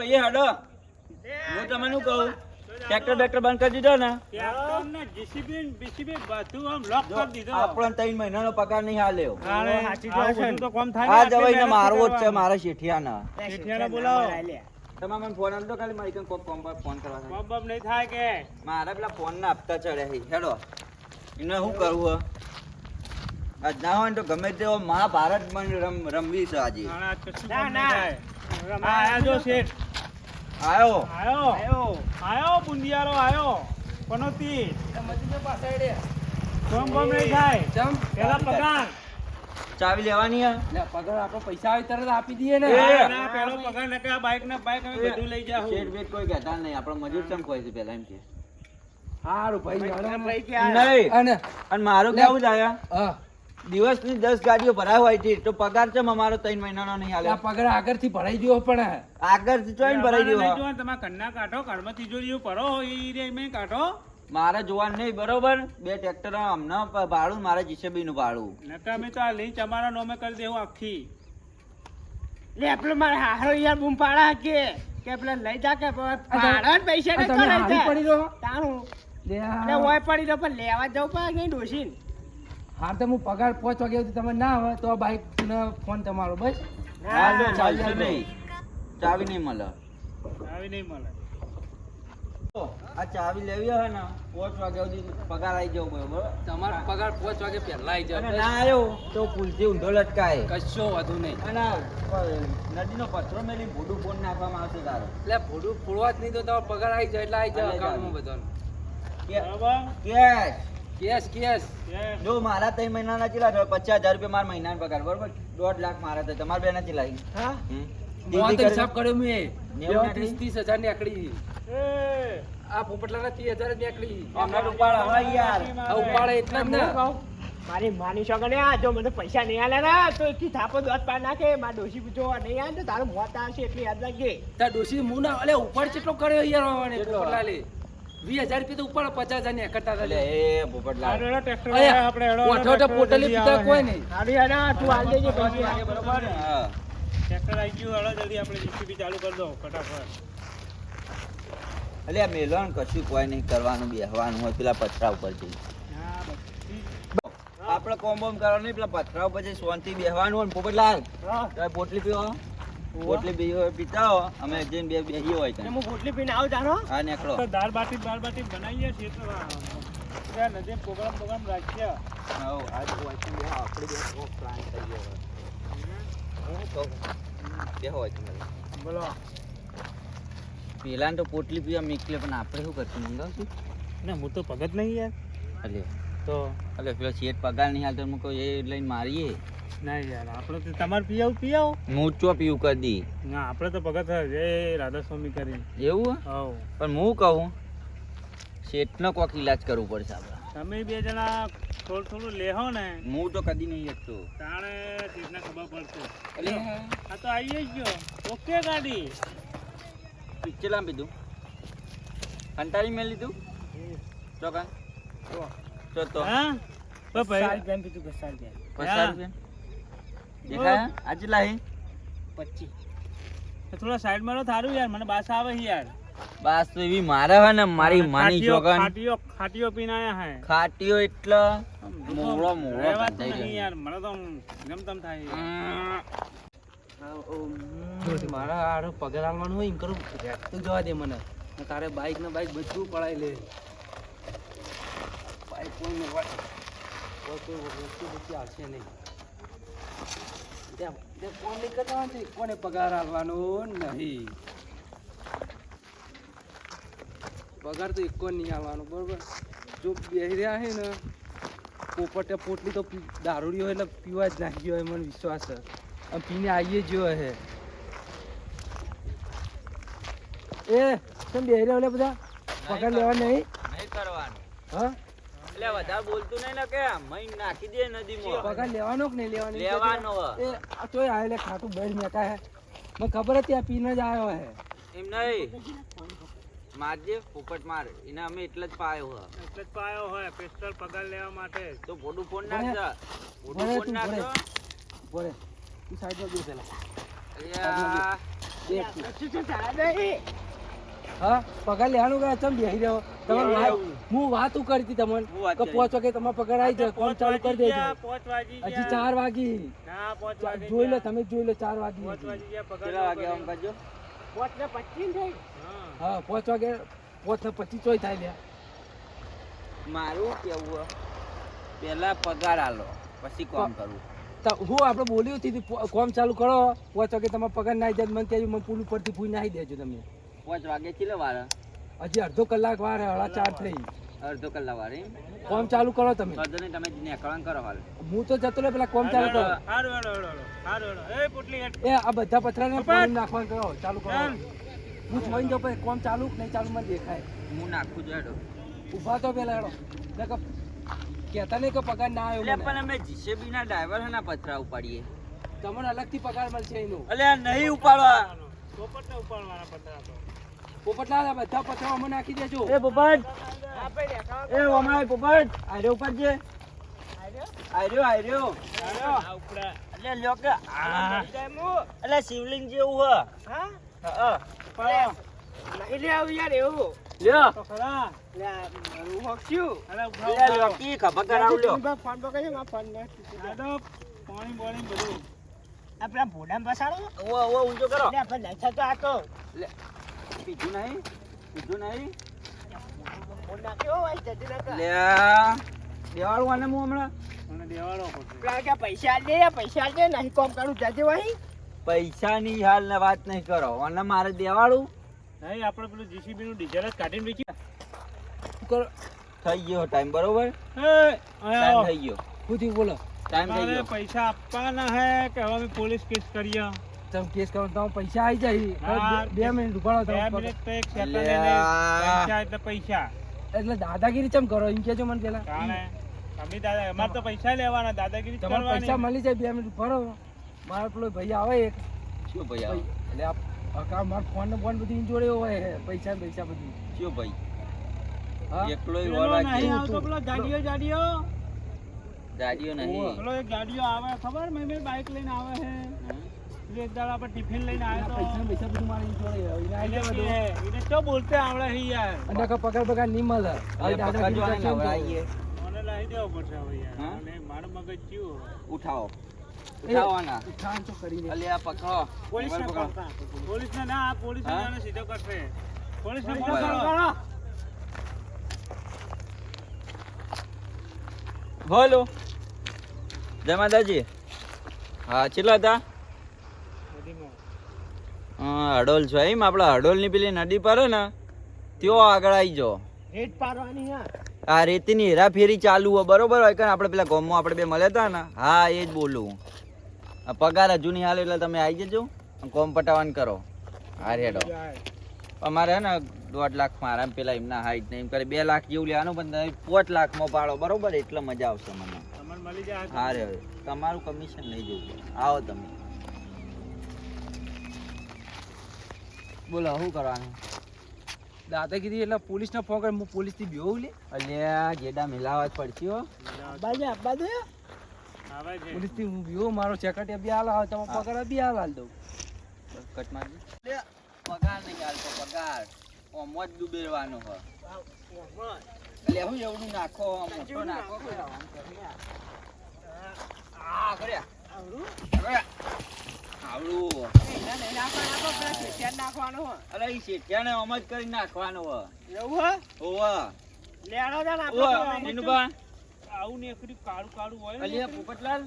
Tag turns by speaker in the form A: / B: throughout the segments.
A: ભાઈ હેડો હું તમને શું કહું? ટ્રેક્ટર બેક્ટર બંધ કરી દીધો ને?
B: ટ્રેક્ટર ને JCB ને BCB બધું આમ lock
A: જો
B: કરી દીધો.
A: આપણને ત્રણ મહિનાનો પગાર નહીં હાલ્યો
B: તારે
C: સાચી
B: આવું
C: વાત છે
B: બધું
C: ને.
B: તો કોમ થાય ને,
A: આ
B: આટલી
A: મારવો જ છે મારા શેઠિયાના.
B: બોલાવો.
A: તમે મને ફોન આપજો ખાલી મારી કંઈ કોક કોમ ફોન કરવા
B: કોમ બોમ નહીં થાય કે.
A: મારા પેલા ફોન ના હેડો. એને શું કરવું હે? આજ ના હોય ને તો ગમે તેવો મહાભારત મને રમ રમવી છે આજે.
B: નાના આજ કશું
C: ના, ના.
B: આ જો શેઠ.
A: આયો
B: આયો. આયો બુંદિયારો આયો. પનોતી. કોમ કોમ નહીં થાય. પેલા પગાર.
A: ચાવી લેવાની હે
C: પગાર આપણો પૈસા આવી તરત આપી દઈએ ને
B: પેલો પગાર ને કે આ બાઈક ને બાઈક અમે બધું લઈ જાહું.
A: શેઠ બેઠ કોઈ કહેતા નહીં આપણે મજૂર ચમ કોઈ છે પેલા એમ કે
C: હારું ભાઈ
A: નહીં
C: અને
A: અને મારું કેવું થાય
C: હા
A: દિવસની દસ ગાડીઓ ભરાય હોય છે તો પગાર છે અમારો ત્રણ મહિનાનો નહીં
C: આ
A: હાલે
C: પગાર આગળથી ભરાઈ ગયો પણ.
A: આગળથી ચોઈને ભરાઈ ગયો.
B: તમારા ઘરના કાઢો ઘરમાં તિજોરીઓ ભરો એ રે મેં કાઢો
A: મારે જોવાનું નહીં બરોબર? બે ટ્રેક્ટર અમને ભાડું મારે જીસીબી નું ભાડું.
B: નકર અમે તો આ લીંચ અમારા નોમે કરી દેવું આખી.
D: લે પેલો મારે હારો યાર બૂમ પાડા કે કે પેલા લઈ જા કે ભાડા પૈસા ને
C: તમે પડી રહ્યો
D: તારું
C: લે.
D: ઓય પડી રહ્યો પણ લેવા જવું પડે નહીં ડોશીન.
C: હા તો હું પગાર પાંચ વાગે સુધી તમે ના આવે તો બાઈક ને ફોન તમારો બસ.
A: ચાલશે નહીં. ચાવી નહીં મળે.
B: ચાવી નહીં મળે.
A: આ ચાવી લેવી હોય ને પાંચ વાગ્યા સુધી પગાર આવી જવો બરોબર?
C: તમારો પગાર પાંચ વાગે પહેલા આવી જાય
A: ના આવ્યો તો પુલથી ઊંધો લટકાય.
C: કશો વધુ નહીં.
A: અને આ નદીનો પથરો મેલી ભૂડું ફોન નાખવામાં આવશે તારો.
C: એટલે ભૂડું ફોડવા જ નહીં તો તમારો પગાર આવી જાય એટલે આવી જાય અકાઉન્ટમાં બધાનો.
A: કે-
B: બરાબર.
A: કેશ.
C: Case case.
A: જો મારા ત્રણ મહિનાના ચીલા થયો પચાસ હજાર રૂપિયા મારા મહિનાનો પગાર બરોબર? દોઢ લાખ મારા તો તમારા બેના ચીલા
D: હા?
A: હમ?
C: તો હિસાબ કર્યો મેં.
A: નેવું
C: ત્રીસ ત્રીસ હજારની
B: આકડી
C: આ પોપટલાના ત્રીસ હજાર નીકળી.
A: હમણાં ઉપાડ હવે યાર.
C: આ ઉપાડે એટલે જ ને.
D: મારી માની શકો ને આ જો મને પૈસા નહીં આલે ના તો એકી થાપો દોત પાડ નાખે. મારા ડોશી પૂછો નહીં આવે તો તારું મોત આવશે એટલી યાદ રાખજે.
C: તાર ડોશી મું ના અલે ઉપર કેટલો કર્યો યાર
A: મને?
C: પોપટલાલે. વીસ હજાર રૂપિયા તો ઉપાડ પચાસ હજાર ને કરતા હતા
A: એ
B: આપણે
C: પોટલી પીતા કોઈ. નહીં.
D: હારું યાર તું હાલ દેજે પૈસા
B: બરોબર ટ્રેક્ટર આવી ગયું હેડો જલ્દી આપણે JCB ચાલુ કરી દો ફટાફટ.
A: એટલે મેલવાનું કશું કોઈ નહીં કરવાનું બેહવાનું હોય પેલા પથરા ઉપર જઈ આપણે કોમ બોમ કરવાનું પેલા પથરા ઉપર જઈ શાંતિ બેહવાનું હોય ને પોપટલાલ
D: હા.
A: પોટલી પીવો? પોટલી બી પીતા હો અમે જઈને બે બેહીએ હોય
D: અને
A: ત્યાં.
D: હું પોટલી પીને આવ જાનો
A: હા નીકળો.
B: દાળ બાટી દાળ બાટી બનાવીએ છીએ તો નજે પ્રોગ્રામ પ્રોગ્રામ રાખીએ
A: હા આજ વાંચી બે આપણે બે બહુ પ્લાન કરીએ હવે. હું કહું બેહો હોય તમે
B: બોલો.
A: પેલા તો પોટલી પીવા મીકલે પણ આપણે શું કરશું મંગાવશું?
B: ના હું તો પગત નહીં યાર.
A: અલે.
B: તો?
A: અલે પેલો શેઠ પગાર નહીં હાલતો હું કહું એ લઈને મારીએ.
B: ના યાર આપણે તો તમારે પીયાવ પીયાવ
A: હું ચો પીવું કદી?
B: ના આપણે તો ભગત એ રાધા સ્વામી કરીને
A: એવું હે? પણ હું કહું શેઠનો કોક ઈલાજ કરવું પડશે આપણે.
B: તમે બે જણા થોડું થોડું લેહો ને.
A: હું તો કદી નહીં શકતો
B: તાણે ખબર પડશે.
A: એટલે
B: આ તો આવી ગયો. ઓકે ગાડી?
A: પિક્ચર લાંબી કંટાળી મેં લીધું? ચોકા. તો તો
B: હા? તો ભાઈ.
D: સારી પીધું કે સારી પેન
A: પચાસ
B: હા.
A: રૂપિયા દેખાય આજે લાહી.
D: પચીસ.
B: થોડા સાઈડમાં થારું યાર મને બાસ આવે છે યાર.
A: બાસ તો એવી મારે હોય ને મારી માની
B: ખાટીઓ- ખાટીઓ ખાટીઓ પીને આયા હે.
A: ખાટીઓ એટલે મોળો મોળો
B: રહેવાતું
A: ગયો.
B: યાર મને તો ગમ તમ થાય.
C: મારા હારો પગાર આલવાનું હોય એમ કરું તું જવા દે મને. તારે બાઈક ને બાઈક બધું પડાઈ લે. બાઈક કોઈ વસ્તુ બધી આવશે નહીં. નહીં કરતા છે કોને પગાર આલવાનો નહીં. પગાર તો એકો નહીં આવવાનો બરોબર? જો બેસી રહ્યા છે ને પોપટે પોટલી તો દારૂડી હોય એટલે પીવા જ નાખી હોય મને વિશ્વાસ છે. અને પીને આવીએ જ હે. એ તમે બેહી રહ્યા બધા? પગાર લેવા નહીં?
A: નહીં કરવાનું.
C: હા?
A: એટલે વધારે બોલતું નહીં ને કે મહીન નાખી દે નદીમાં.
C: પગાર લેવાનો કે નહીં લેવાનો?
A: લેવાનો.
C: એ આ તોય આયેલે ખાતું બેડ મેકા હે. મને ખબર હતી આ પીને જ આવ્યો હે.
A: એમ નહીં. મારજે પોપટ માર. એને અમે એટલે જ પાયો હે.
B: એટલે જ પાયો હોય પિસ્તોલ પગાર લેવા માટે.
A: તો ફોટું ફોન. નાખજો. ફોટું ફોન. નાખજો.
C: બોલે તું
A: અલ્યા,
D: શું છે તારા
C: હા? પગાર લેવાનું કે ચમ બેહી રહ્યો?
B: એવું.
C: હું વાતું કરી તમને. કે
A: કરી.
C: પહોંચો કે તમારો પગાર આવી જાય કોમ ચાલુ કરી દેજો. હજી ચાર વાગી.
B: પાંચ વાગી
C: જોઈ લો તમે જોઈ લો ચાર વાગી.
B: પાંચ વાગી ગયા પગાર
A: કેટલા વાગે આમ કરજો
D: પોચ ને પચીસ થઈ.
B: હા
C: પાંચ વાગે પાંચ ને પચીસ ચોય થાય લ્યા.
A: મારું કેવું પેલા પગાર આલો પછી કોમ કરવું
C: હું આપણે બોલ્યું હતી કોમ ચાલુ કરો. પાંચ વાગે તમારો પગાર નાઈ જાય મને ત્યાં મને પુલ ઉપરથી પૂરી નાખી દેજો તમે.
A: પાંચ વાગે કેટલે વાર
C: હજી અડધો કલાક વાર હળા ચાર થઈ.
A: અડધો કલાક વાર
C: કોમ ચાલુ કરો તમે.
A: અડધો નહીં તમે નીકળવાનું કરો હાલ.
C: હું તો જતો રહે પેલા કોમ ચાલુ કરો.
B: હારું હેડો હેડો હેડો હારું હેડો એ પોટલી
C: એ આ બધા પથરાને! પાણી નાખવાનું કરો ચાલુ કરો. હું જોઈન જો પછી કોમ ચાલુ કે નહીં ચાલુ મને દેખાય.
A: હું નાખું છું હેડો.
C: ઊભા તો પેલા હેડો. નકર કહેતા નહીં કે પગાર ના
A: એટલે
C: આવ્યો
A: પણ અમે જીસીબી ના ડ્રાઈવર ના પથરા ઉપાડીએ.
C: તમને અલગથી પગાર મળશે એનું.
A: એટલે નહીં ઉપાડવા.
B: પોપટને ઉપાડવાના પતરા તો.
C: પોપટલાલ બધા પથરા અમે નાખી દેજો.
A: એ પોપટ. એ ઓમાય પોપટ. આર્યો ઉપાડજે આર્યો આર્યો એટલે લ્યો કે આ
D: મળી જાય હું.
A: એટલે શિવલિંગ જેવું હ.
D: હા?
A: હા
B: પાડો
D: આવું યાર એવું.
A: લ્યો.
B: ખરા. અરે
A: ખબર કરાવ લ્યો.
D: ફોન પકડજો, મારો ફોન ને.
B: પાણી બોણી બધું.
D: આપણે ભોડામાં પસાડો?
A: ઓ ઓ ઊંચો કરો.
D: લે આપણે નહીં થતો આ તો.
A: પીધું નહીં? પીધું નહીં? દેવાળું આને હું હમણાં?
B: મને દેવાડો પડશે.
D: પેલા કે પૈસા દે, પૈસા દે, નહીં કોમ કરું જજે વહી.
A: પૈસાની હાલ ને વાત નહીં કરો. અને મારે દેવાળું?
B: નહીં આપણે પેલું જીસીબી નું ડીઝલ જ કાઢીને વેચી
C: કરો?
A: થઈ ગયો ટાઈમ બરોબર?
B: એ
A: ટાઈમ થઈ ગયો.
C: ખુદી બોલો.
A: ટાઈમ થઈ ગયો.
B: પૈસા આપવાના હે કે હવે પોલીસ કેસ કરીએ.
C: તમે કેસ કરો તો પૈસા આવી જાય. બે- મિનિટ ઉભાડો
B: બે મિનિટ તો એક સેકન્ડ. પૈસા એટલે પૈસા.
C: એટલે દાદાગીરી ચમ કરો? એમ કેજો મને પેલા.
B: અમે દાદા અમાર તો પૈસા લેવાના દાદાગીરી
C: તમારે પૈસા મળી જાય બે મિનિટ ભરો મારો પેલો ભાઈ આવે એક.
A: શું ભાઈ આવે?
C: એટલે આ અકા માર ફોન ને ફોન બધી જોડે હોય પૈસા પૈસા બધું.
A: શું ભાઈ?
C: હા?
A: એકલો
B: પેલો નહીં તો પેલો ગાડીઓ ગાડીઓ.
A: દાદીઓ નહીં.
B: પેલો એક ગાડીઓ આવે ખબર? મે મેં બાઈક લઈને આવે? પેલો એક દાડો આપણે ટિફિન લઈને
C: આ
B: આવ્યો
C: પૈસા ને પૈસા બધું મારી એની જોડે હોય. એને આવી જાય બધું.
B: તો એને તો બોલતે આવડે છે યાર
C: અને કાં પગાર બગાર નહીં મળે હવે
A: અરે
C: દાદાગીરી
A: પકડજો આને
C: કરશો ને તો-
A: નવરાઈએ.
B: મને લાવી દેવો પડશે હવે યાર
A: હા?
B: અને મારું મગજ ચિયું હવે
A: ઉઠાવો ઉઠાવવાના
C: ઉઠાણ તો કરીને
A: અલે આ પકડો
B: પોલીસ ને
A: મોબાઈલ પકડો.
B: પોલીસ ને ના પોલીસ
A: હા?
B: ને સીધો કરશે પોલીસ ને
A: પોલીસ
B: ફોન
A: ને
B: કરો
A: બોલો જય માતાજી હા કેટલા હતા હા, હડોલ છો એમ? આપણા હડોલની પેલી નદી પર ને ત્યો આગળ આવી
D: જો. રેત પારવાની
A: આ રેતીની હેરાફેરી ચાલુ હોય બરોબર હોય કે આપણે પેલા ગામમાં આપણે બે મળ્યા હતા ને હા એ જ બોલું. પગાર હજુ નહીં હાલે એટલે તમે આવી જજો કોમ પટાવાન કરો. હા રેડો. અમારે હે ને દોઢ લાખ મારા પેલા એમના હાઈટ ને એમ કરે બે લાખ જેવું લેવાનું પણ તમે પાંચ લાખમાં પાડો બરોબર? એટલે મજા આવશે મને.
B: તમને મળી જાય
A: હા રે તમારું કમિશન લઈ જવું આવો તમે. બોલો શું કરવાનું?
C: દાદાગીરી એટલે પોલીસ ને ફોન કરે હું પોલીસથી બેહું લે.
A: અલ્યા ગેડા મિલાવા જ પડશે હો.
D: બાજુ આપવા દે
B: આવે છે.
C: પોલીસથી હું બેહું મારો ચેકટ બી હાલ આવે તમારો પગાર બી હાલ હાલ દઉં.
A: કટ મારજી. લે, પગાર નહીં હાલતો પગાર. ઓમ જ ડૂબેરવાનો હ. એટલે હું એવડું નાખો મોટો નાખો આ કર્યા. કર્યા. આવડું. અરે ઈ શેઠિયાને જ કરી નાખવાનો હ
D: એવું હે? લેણો આપણે
B: આવું ને એકડી કાળું કાળું હોય
A: પોપટલાલ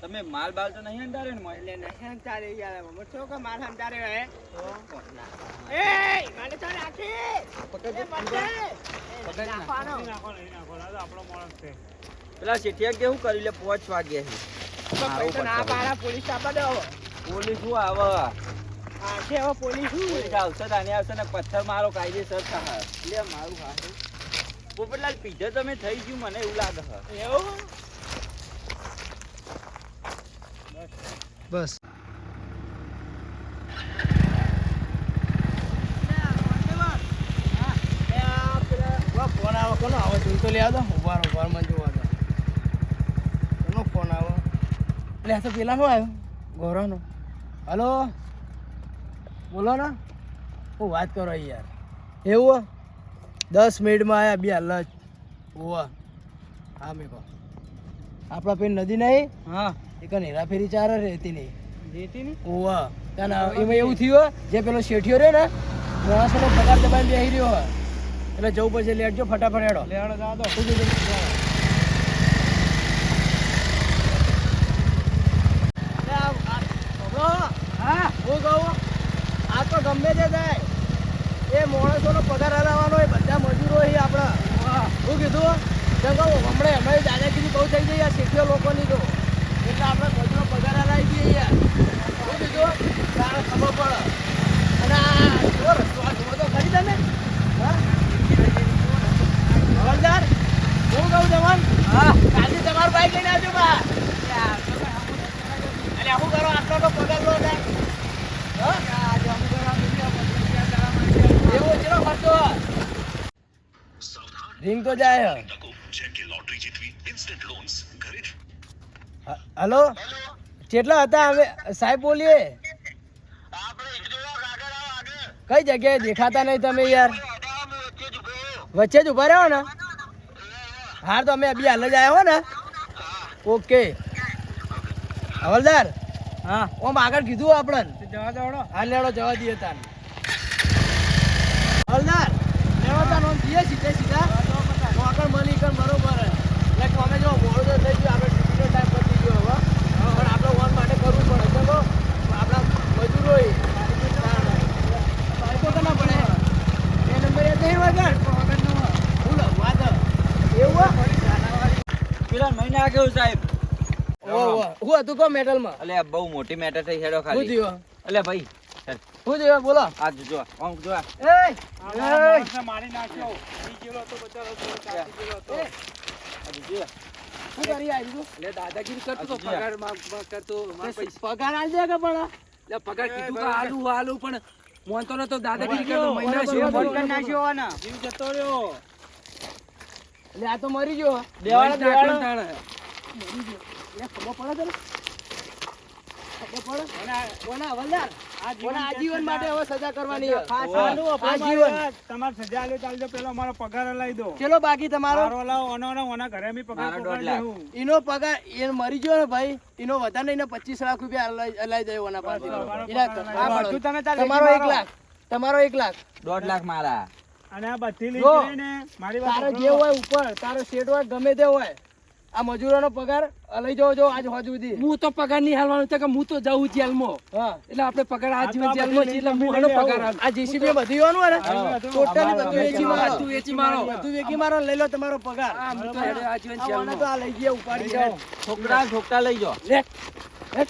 A: તમે માલ બાલ તો નહીં અંધારે ને
D: એટલે નહીં અંતારે યાર, કે માલ અંતારે હે? એ, મને તો નાખી. એ,
A: પકડ
D: નાખવાનો.
B: નાખો નાખો આપણો માણસ છે
A: પેલા શેઠિયા કેવું કર્યું લે પોચ
D: વાગ્યા છે ના પાડા પોલીસ આપવા દો.
A: પોલીસ શું આવે?
D: હા, છે હવે પોલીસ શું?
A: પોલીસ આવશે તો આને આવશે ને પથ્થર મારો કાયદેસર થાય. લે મારું હાથું પોપટલાલ પીધે તમે થઈ ગયું મને એવું લાગે છે.
D: એવું?
C: બસ.
D: એ આ પેલા-
C: ફોન આવે કોનો આવે જોઈ તો લે દો ઉભાર ઉભાર મને જોવા દો કોનો ફોન આવે લે તો પેલા નો આવ્યો? ગૌરવનો હલો?
E: બોલો ને. હું વાત કરો યાર. એવું દસ મિનિટમાં આવ્યા બે હાલ ઓવા હા મેં કહો આપણા પેલી નદી નહીં?
C: હા.
E: એક હેરાફેરી ચાર રહેતી નહીં.
C: રહેતી નહીં?
E: ઓવા કારણ એમાં એવું થયું જે પેલો શેઠિયો રહ્યો ને માણસોનો પગાર દબાઈને બેસી રહ્યો હોય એટલે જવું પડશે લેટજો ફટાફટ હેડો.
B: લેડો જવા દો
E: શું કીધું? અરે આ- આ- છોકરો, હા હું કહું આ તો ગમે તે થાય એ માણસોનો પગાર હલાવવાનો એ બધા મજૂરો એ આપણા. શું કીધું જેમ કહું હમણાં અમારી દાદાગીરી બહુ થઈ ગઈ આ શેઠિયો લોકોની તો. એટલે આપણે મજૂરો પગાર હલાવી દઈએ યાર. શું કીધું તારે ખબર પડે અને આ જુઓ રસ્તો આ જુઓ તો ખરી તમે હા હવલદાર હું કહું જવાન હા કાલથી તમારું બાઈક લઈને આવજો બા અરે શું કરો આટલો તો પગાર લો ને હા? એવો ચેલો ખર્ચો રિંગ તો જાય. હ- હલો? કેટલા હતા અમે સાહેબ બોલીએ. કઈ જગ્યાએ દેખાતા નહીં તમે યાર? વચ્ચે જ ઊભા રહ્યો ને? હા તો અમે અભી હાલ જ આવ્યા હો ને? ઓકે. હવલદાર
C: હા.
E: ઓમ આગળ કીધું આપણને.
B: જવા દો
E: હાલ લેડો જવા દઈએ તાન. હવલદાર લેડો તાન ઓમ જઈએ સીધે સીધા તો આગળ મળી કર બરોબર હે. એટલે તમે જો મોડું તો થઈ ગયું આપણે ડ્યુટીનો ટાઈમ પતી ગયો હવે પણ આપણે વન માટે કરવું પડે ચલો આપણા મજૂરો બાઈકો તો ના પડે એ નંબર એ નહીં વગર બોલો વાત એવું હે?
A: પેલા મહિને આ કેવું સાહેબ.
E: હું હતું કહો મેટલમાં?
A: અલે આ બહુ મોટી મેટર થઈ હેડો
E: શું
A: ખાલી
E: થયું?
A: અલે ભાઈ
E: શું થયું? બોલો.
A: આ જો આમ જો
E: એ
B: મારા નાખ્યો. ઈ જેલો તો બચારો થોડો તો
A: આ જો જો.
E: શું કરી આવી તું
C: એટલે દાદાગીરી કરતો પગારમાં માં કરતો
E: પગાર આલ દે કે પણ?
C: એટલે પગાર કીધું કે આલુ આલુ પણ મોનતો નતો દાદાગીરી કરતો મહિના જેવો કરી નાખ્યો
B: જીવ જતો રહ્યો.
E: એટલે આ તો મરી ગયો.
C: દેવાળો
E: દેવાળો. ખબર પડે
B: મારે તમારે સજા આલ્યો ચાલજો પેલો અમારો પગાર હલાવી દો.
E: ચેલો બાકી તમારો?
B: મારો લાવો ઓનો ઓનો ઓના ઘરે અમે પગાર
A: મારો દોઢ
B: પકડી
A: લાખ.
B: દેવું.
E: એનો પગાર એ મરી ગયો ને ભાઈ એનો વધારે નહીં પચીસ લાખ રૂપિયા હલાઈ હલાઈ જાય એના પાસે.
B: તમારો
E: એક લાખ તમારો એક લાખ.
A: દોઢ લાખ મારા.
B: અને આ બધી
E: જો,
B: મારી વાત
E: જે હોય ઉપર તારો શેડ હોય ગમે તે હોય. આ મજૂરોનો પગાર લઈ જાઓ જો આજ હોજ સુધી.
C: હું તો પગાર નહીં હાલવાનો છે કે હું તો જઉં જેલમાં.
E: હા.
C: એટલે આપણે પગાર
B: આ
C: આ જીવન
B: આ
C: જેલમાં
B: બધી
C: એટલે હું પગાર.
E: આ જીસીબી બધું જોવાનું હોય ને. ટોટલી બધું વેચી મારો.
C: તું વેચી મારો.
E: બધું વેચી મારો લઈ લો તમારો પગાર.
C: આ હું તો આ જીવન
E: આ તો આ લઈ ગયા ઉપાડી
A: છોકરા છોકરા લઈ જાઓ.
E: લે લે.